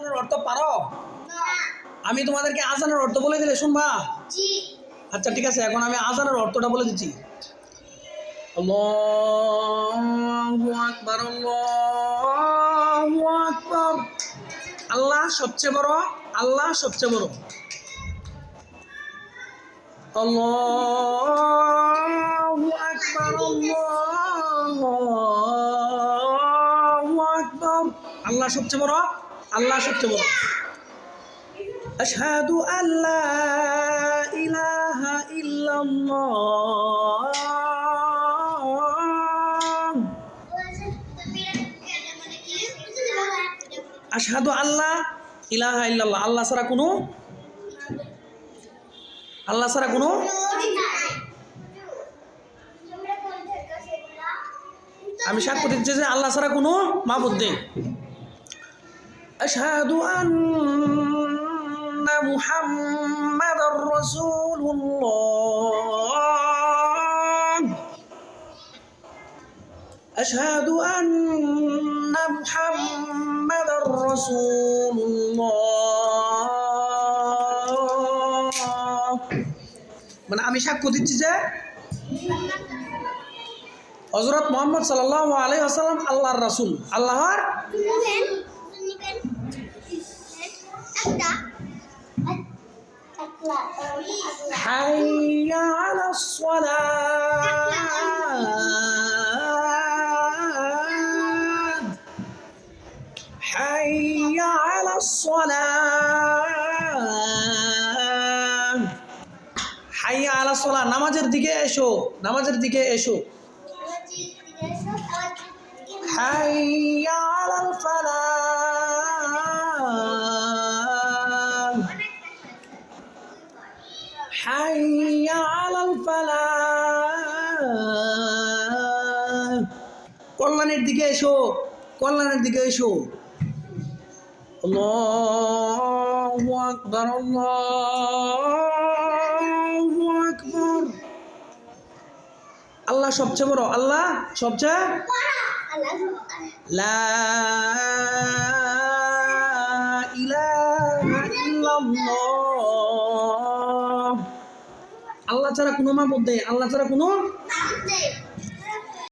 আজানের অর্থ পারো আমি তোমাদেরকে আজানের অর্থ বলে দিলে শুনবা? আচ্ছা ঠিক আছে এখন আমি আজানের অর্থটা বলে দিচ্ছি। আল্লাহু সবচেয়ে বড় আল্লাহ সবচেয়ে বড়। আল্লাহু আকবার আল্লাহু আকবার। আল্লাহ সবচেয়ে বড় আল্লাহ সত্য বল। আশহাদু আল্লাহ ইলাহা আশহাদু আল্লাহ ইলাহা ইল্লাল্লাহ। আল্লাহ ছাড়া কোনো আল্লাহ ছাড়া কোনো আমি সাক্ষ্য দিচ্ছি যে আল্লাহ ছাড়া কোনো মাবুদ আশহাদু আন্না মুহাম্মাদার রাসূলুল্লাহ আশহাদু আন্না মুহাম্মাদার রাসূলুল্লাহ মানে আমি সাক্ষ্য দিচ্ছি যে হজরত মোহাম্মদ সাল্লাহ আলাই আসাল্লাম আল্লাহর রাসুল। আল্লাহর حي على الصلاة حي على الصلاة حي على الصلاة নামাজের দিকে এসো নামাজের দিকে এসো حي حي على الفلاح কল্যাণের দিকে এসো কল্যাণের দিকে এসো আল্লাহু আকবার আল্লাহু আকবার আল্লাহ সবচেয়ে বড় আল্লাহ সবচেয়ে লা ইলাহা ইল্লাল্লাহ আল্লাহ ছাড়া কোনো মা মধ্যে আল্লাহ ছাড়া কোনো